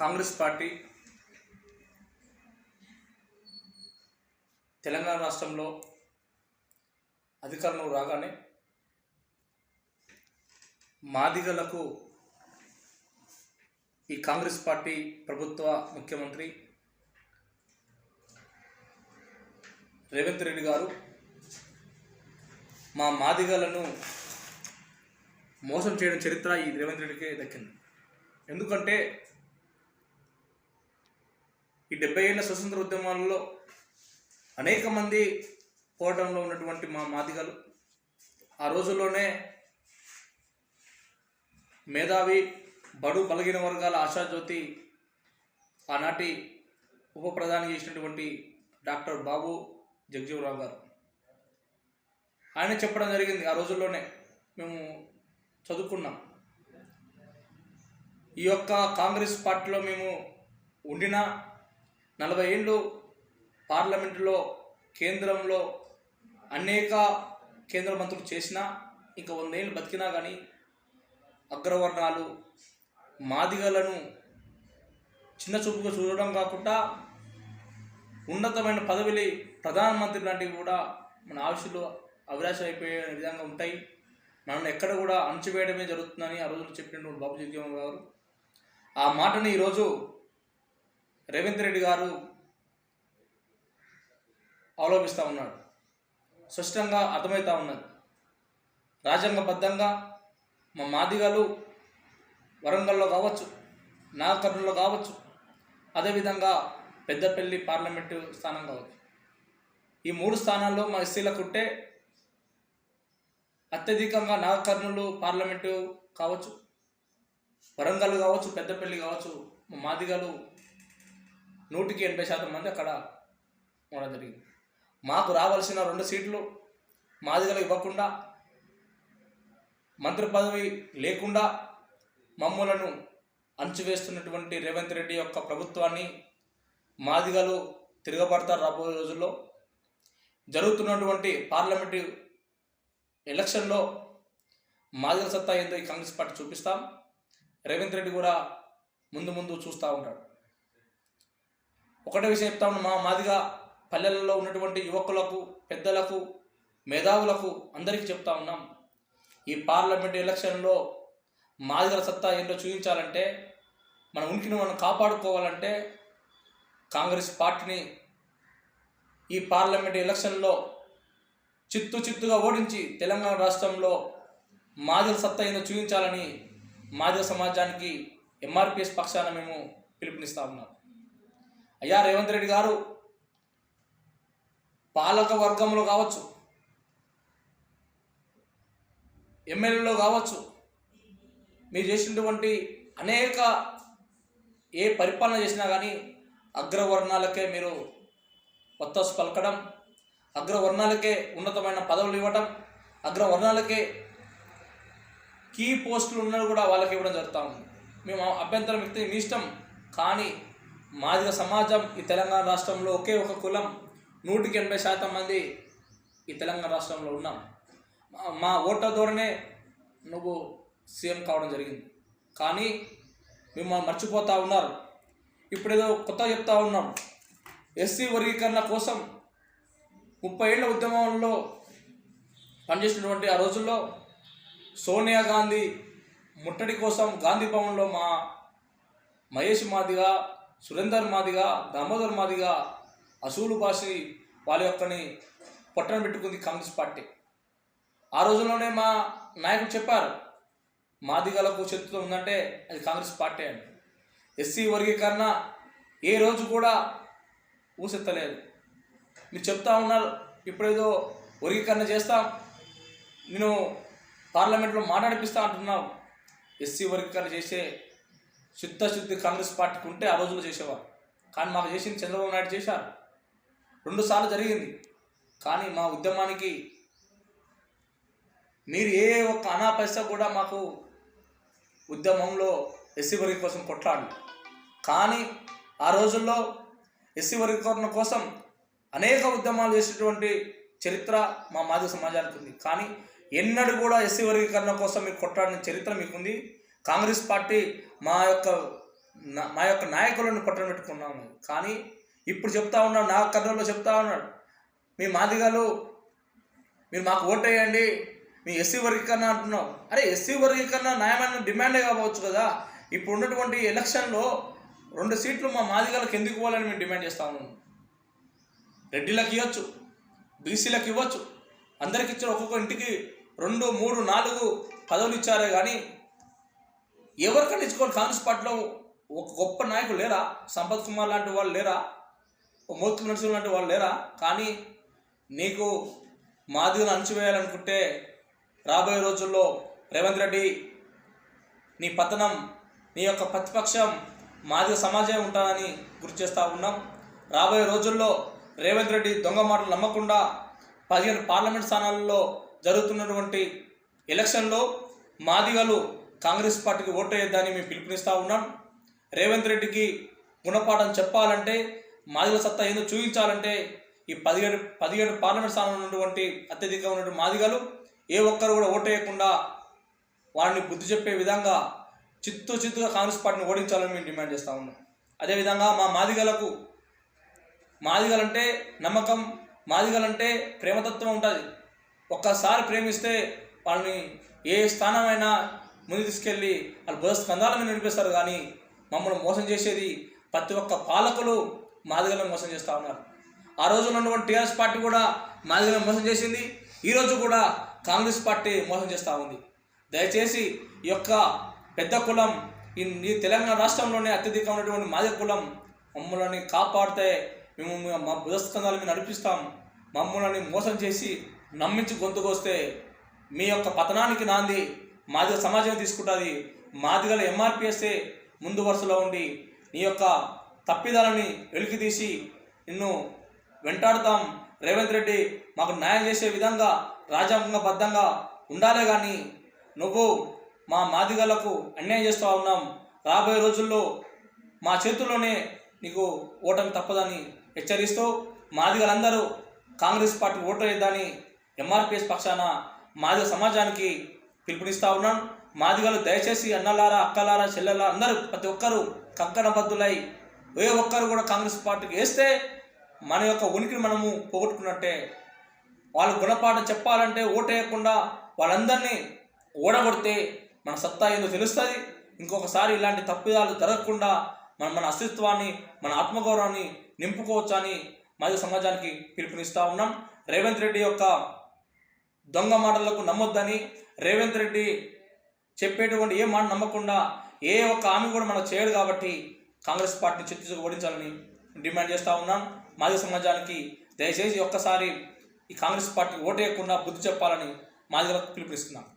Congress party Telangana రాష్ట్రంలో అధికారంలో రాగానే మాదిగలకు ఈ కాంగ్రెస్ పార్టీ ప్రభుత్వ ముఖ్యమంత్రి రేవంత్ రెడ్డి గారు మా మాదిగలను మోసం చేయడం చరిత్ర ఈ రేవంత్ రెడ్డికే దక్కింది. ఎందుకంటే ఈ డెబ్బై ఏళ్ళ స్వతంత్ర ఉద్యమాలలో అనేక మంది పోవటంలో ఉన్నటువంటి మా మాదిగలు. ఆ రోజుల్లోనే మేధావి బడు బలగిన వర్గాల ఆశాజ్యోతి ఆనాటి ఉప ప్రధాని చేసినటువంటి డాక్టర్ బాబు జగజీవరావు గారు. ఆయన చెప్పడం జరిగింది ఆ రోజుల్లోనే మేము చదువుకున్నాం. ఈ యొక్క కాంగ్రెస్ పార్టీలో మేము ఉండిన నలభై ఏళ్ళు పార్లమెంటులో కేంద్రంలో అనేక కేంద్ర మంత్రులు చేసినా ఇంకా వందేళ్ళు బతికినా కానీ అగ్రవర్ణాలు మాదిగలను చిన్న చూపుగా చూడడం కాకుండా ఉన్నతమైన పదవిని ప్రధానమంత్రి లాంటివి కూడా మన ఆశలు అవినాశం అయిపోయే విధంగా ఉంటాయి. మనల్ని ఎక్కడ కూడా అణచివేయడమే జరుగుతుందని ఆ రోజులు చెప్పినటువంటి బాబు జగజీవన్ గారు. ఆ మాటని ఈరోజు రేవంత్ రెడ్డి గారు అవలంబిస్తూ ఉన్నాడు. స్పష్టంగా అర్థమవుతూ ఉన్నది. రాజ్యాంగబద్ధంగా మా మాదిగలు వరంగల్లో కావచ్చు నాగకర్ణంలో కావచ్చు అదేవిధంగా పెద్దపల్లి పార్లమెంటు స్థానం కావచ్చు. ఈ మూడు స్థానాల్లో మా ఎస్సీలకు ఉంటే అత్యధికంగా నాగకర్ణులు పార్లమెంటు కావచ్చు వరంగల్ కావచ్చు పెద్దపల్లి కావచ్చు మా మాదిగలు నూటికి ఎనభై శాతం మంది అక్కడ ఉండడం జరిగింది. మాకు రావాల్సిన రెండు సీట్లు మాదిగలు ఇవ్వకుండా మంత్రి పదవి లేకుండా మమ్మలను అంచువేస్తున్నటువంటి రేవంత్ రెడ్డి యొక్క ప్రభుత్వాన్ని మాదిగలు తిరగబడతారు రాబోయే రోజుల్లో. జరుగుతున్నటువంటి పార్లమెంటు ఎలక్షన్లో మాదిగల సత్తా ఏందో ఈ కాంగ్రెస్ పార్టీ చూపిస్తాం. రేవంత్ రెడ్డి కూడా ముందు ముందు చూస్తూ ఉంటాడు. ఒకటే విషయం చెప్తా ఉన్నా మా మాదిగా పల్లెలలో ఉన్నటువంటి యువకులకు పెద్దలకు మేధావులకు అందరికీ చెప్తా ఉన్నాం ఈ పార్లమెంట్ ఎలక్షన్లో మాదిగల సత్తా ఏంటో చూపించాలంటే మన ఉనికిని మనం కాపాడుకోవాలంటే కాంగ్రెస్ పార్టీని ఈ పార్లమెంట్ ఎలక్షన్లో చిత్తు చిత్తుగా ఓడించి తెలంగాణ రాష్ట్రంలో మాదిగల సత్తా ఏందో చూపించాలని మాదిగ సమాజానికి ఎంఆర్పిఎస్ పక్షాన మేము పిలుపునిస్తా ఉన్నాం. అయ్యా రేవంత్ రెడ్డి గారు పాలక వర్గంలో కావచ్చు ఎమ్మెల్యేలో కావచ్చు మీరు చేసినటువంటి అనేక ఏ పరిపాలన చేసినా కానీ అగ్రవర్ణాలకే మీరు కొత్త పలకడం అగ్రవర్ణాలకే ఉన్నతమైన పదవులు ఇవ్వడం అగ్రవర్ణాలకే కీ పోస్టులు ఉన్నది కూడా వాళ్ళకి ఇవ్వడం జరుగుతూ ఉంది. మేము అభ్యంతరం వ్యక్తి మీ ఇష్టం కానీ మాదిగ సమాజం ఈ తెలంగాణ రాష్ట్రంలో ఒకే ఒక కులం నూటికి ఎనభై శాతం మంది ఈ తెలంగాణ రాష్ట్రంలో ఉన్నాం. మా- మా ఓట్ల ధోరణే నువ్వు సీఎం కావడం జరిగింది. కానీ మిమ్మల్ని మర్చిపోతూ ఉన్నారు. ఇప్పుడేదో కొత్త చెప్తా ఉన్నాం. ఎస్సీ వర్గీకరణ కోసం ముప్పై ఏళ్ళ ఉద్యమంలో పనిచేసినటువంటి ఆ రోజుల్లో సోనియా గాంధీ ముట్టడి కోసం గాంధీ భవన్లో మా మహేష్ మాదిగా సురేందర్ మాదిగా దామోదర్ మాదిగా అసూలు భాషి వాళ్ళ యొక్కని పొట్టన పెట్టుకుంది కాంగ్రెస్ పార్టీ. ఆ రోజుల్లోనే మా నాయకులు చెప్పారు మాదిగలకు శత్రుత్వం ఉందంటే అది కాంగ్రెస్ పార్టీ అని. ఎస్సీ వర్గీకరణ ఏ రోజు కూడా ఊసెత్తలేదు. మీరు చెప్తా ఉన్నారు ఇప్పుడేదో వర్గీకరణ చేస్తాం నేను పార్లమెంట్లో మాట్లాడిపిస్తా అంటున్నావు ఎస్సీ వర్గీకరణ చేసే శుద్ధశుద్ధి కాంగ్రెస్ పార్టీకి ఉంటే ఆ రోజుల్లో చేసేవారు. కానీ మాకు చేసింది చంద్రబాబు నాయుడు చేశారు. రెండుసార్లు జరిగింది. కానీ మా ఉద్యమానికి మీరు ఏ ఒక్క అనా పైసా కూడా మాకు ఉద్యమంలో ఎస్సీ వర్గీ కోసం కొట్లాడలేదు కానీ ఆ రోజుల్లో ఎస్సీ వర్గీకరణ కోసం అనేక ఉద్యమాలు చేసినటువంటి చరిత్ర మా మాదిక సమాజానికి ఉంది. కానీ ఎన్నడూ కూడా ఎస్సీ వర్గీకరణ కోసం మీరు కొట్లాడిన చరిత్ర మీకుంది. కాంగ్రెస్ పార్టీ మా యొక్క మా యొక్క నాయకులను పట్టణ పెట్టుకున్నాము కానీ ఇప్పుడు చెప్తా ఉన్నాడు నా కర్నూలులో చెప్తా ఉన్నాడు. మీ మాదిగాలు మీరు మాకు ఓటేయండి మీ ఎస్సీ వర్గీకరణ అంటున్నావు అరే ఎస్సీ వర్గీకరణ న్యాయమైన డిమాండే కావచ్చు కదా. ఇప్పుడు ఉన్నటువంటి ఎలక్షన్లో రెండు సీట్లు మా మాదిగలకు ఎందుకు ఇవ్వాలని మేము డిమాండ్ చేస్తా ఉన్నాం? రెడ్డిలకు ఇవ్వచ్చు బీసీలకు ఇవ్వచ్చు. అందరికి ఇచ్చిన ఒక్కొక్క ఇంటికి రెండు మూడు నాలుగు పదవులు ఇచ్చారే కానీ ఎవరికైనా ఇచ్చుకోండి. కాంగ్రెస్ పార్టీలో ఒక గొప్ప నాయకుడు లేరా? సంపత్ కుమార్ లాంటి వాళ్ళు లేరా? ఓ మోతు నరసింహ లాంటి వాళ్ళు లేరా? కానీ నీకు మాదిగను అణచివేయాలనుకుంటే రాబోయే రోజుల్లో రేవంత్ రెడ్డి నీ పతనం నీ యొక్క ప్రతిపక్షం మాదిగ సమాజం ఉంటానని గుర్తు చేస్తూ ఉన్నాం. రాబోయే రోజుల్లో రేవంత్ రెడ్డి దొంగ మాటలు నమ్మకుండా పదిహేను పార్లమెంట్ స్థానాలలో జరుగుతున్నటువంటి ఎలక్షన్లో మాదిగలు కాంగ్రెస్ పార్టీకి ఓటు మేము పిలుపునిస్తూ ఉన్నాం. రేవంత్ రెడ్డికి గుణపాఠం చెప్పాలంటే మాదిగల సత్తా ఏందో చూపించాలంటే ఈ పదిహేడు పదిహేడు పార్లమెంట్ స్థానంలో ఉన్నటువంటి అత్యధికంగా ఉన్నటువంటి మాదిగలు ఏ ఒక్కరు కూడా ఓటేయకుండా వారిని బుద్ధి చెప్పే విధంగా చిత్తు చిత్తుగా కాంగ్రెస్ పార్టీని ఓడించాలని మేము డిమాండ్ చేస్తూ ఉన్నాం. అదేవిధంగా మా మాదిగలకు మాదిగలంటే నమ్మకం మాదిగలంటే ప్రేమతత్వం ఉంటుంది. ఒక్కసారి ప్రేమిస్తే వాళ్ళని ఏ స్థానమైనా ముందు తీసుకెళ్ళి వాళ్ళు బుధ స్కంధాల మీద నడిపిస్తారు కానీ మమ్మల్ని మోసం చేసేది ప్రతి ఒక్క పాలకులు మాదిగలను మోసం చేస్తూ ఉన్నారు. ఆ రోజున ఉన్నటువంటి టీఆర్ఎస్ పార్టీ కూడా మాదిగలను మోసం చేసింది. ఈరోజు కూడా కాంగ్రెస్ పార్టీ మోసం చేస్తూ ఉంది. దయచేసి ఈ యొక్క పెద్ద కులం ఈ తెలంగాణ రాష్ట్రంలోనే అత్యధికంగా ఉన్నటువంటి మాదిగ కులం మమ్మల్ని కాపాడితే మేము మా బుధస్కంధాల మీద నడిపిస్తాం. మమ్మల్ని మోసం చేసి నమ్మించి గొంతుకొస్తే మీ యొక్క పతనానికి నాంది మాదిగ సమాజం తీసుకుంటుంది. మాదిగల ఎంఆర్పిఎస్ఏ ముందు వరుసలో ఉండి నీ యొక్క తప్పిదాలని వెలికితీసి నిన్ను వెంటాడుతాం. రేవంత్ రెడ్డి మాకు న్యాయం చేసే విధంగా రాజ్యాంగబద్ధంగా ఉండాలే కానీ నువ్వు మా మాదిగలకు అన్యాయం చేస్తూ ఉన్నాం. రాబోయే రోజుల్లో మా చేతుల్లోనే నీకు ఓటమి తప్పదని హెచ్చరిస్తూ మాదిగలందరూ కాంగ్రెస్ పార్టీ ఓటు వేద్దని ఎంఆర్పిఎస్ పక్షాన మాదిగ సమాజానికి పిలుపునిస్తా ఉన్నాను. మాదిగలు దయచేసి అన్నలారా అక్కలారా చెల్లెలారా అందరూ ప్రతి ఒక్కరూ కంకణబద్ధులై ఏ ఒక్కరు కూడా కాంగ్రెస్ పార్టీకి వేస్తే మన యొక్క ఉనికిని మనము పోగొట్టుకున్నట్టే. వాళ్ళు గుణపాఠం చెప్పాలంటే ఓటేయకుండా వాళ్ళందరినీ ఓడగొడితే మన సత్తా ఏందో తెలుస్తుంది. ఇంకొకసారి ఇలాంటి తప్పిదాలు జరగకుండా మన మన అస్తిత్వాన్ని మన ఆత్మగౌరవాన్ని నింపుకోవచ్చని మరియు సమాజానికి పిలుపునిస్తూ ఉన్నాం. రేవంత్ రెడ్డి యొక్క దొంగ మాటలకు నమ్మొద్దని రేవంత్ రెడ్డి చెప్పేటువంటి ఏ మాట నమ్మకుండా ఏ ఒక్క హామీ కూడా మనం చేయడు కాబట్టి కాంగ్రెస్ పార్టీ చిత్తు ఓడించాలని డిమాండ్ చేస్తూ ఉన్నాం. మాజీ సమాజానికి దయచేసి ఒక్కసారి ఈ కాంగ్రెస్ పార్టీ ఓటేయకుండా బుద్ధి చెప్పాలని మాదిగలకు పిలుపునిస్తున్నాను